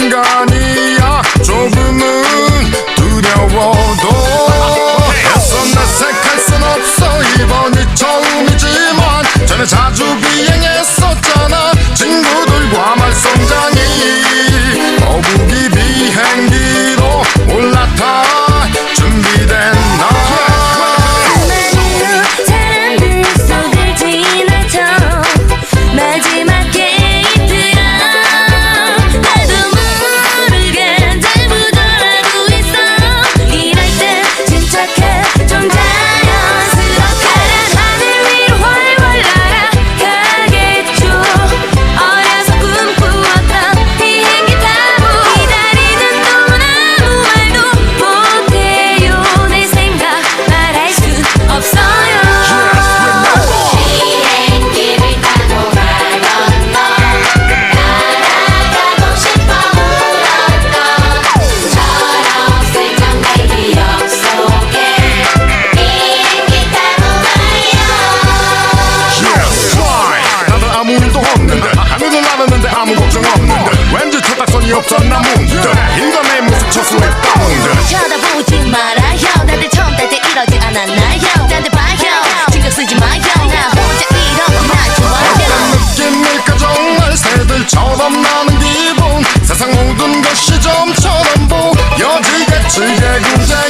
finger 인간의 모습 초수의 다운드 쳐다보지 말아요 나들 처음 딸때 이러지 않았나요 나들 봐요 신경 쓰지 마요 나 혼자 일어나 좋아요 어떤 느낌일까 정말 새들처럼 나는 기분 세상 모든 것이 좀처럼 보여지겠지 예군쟁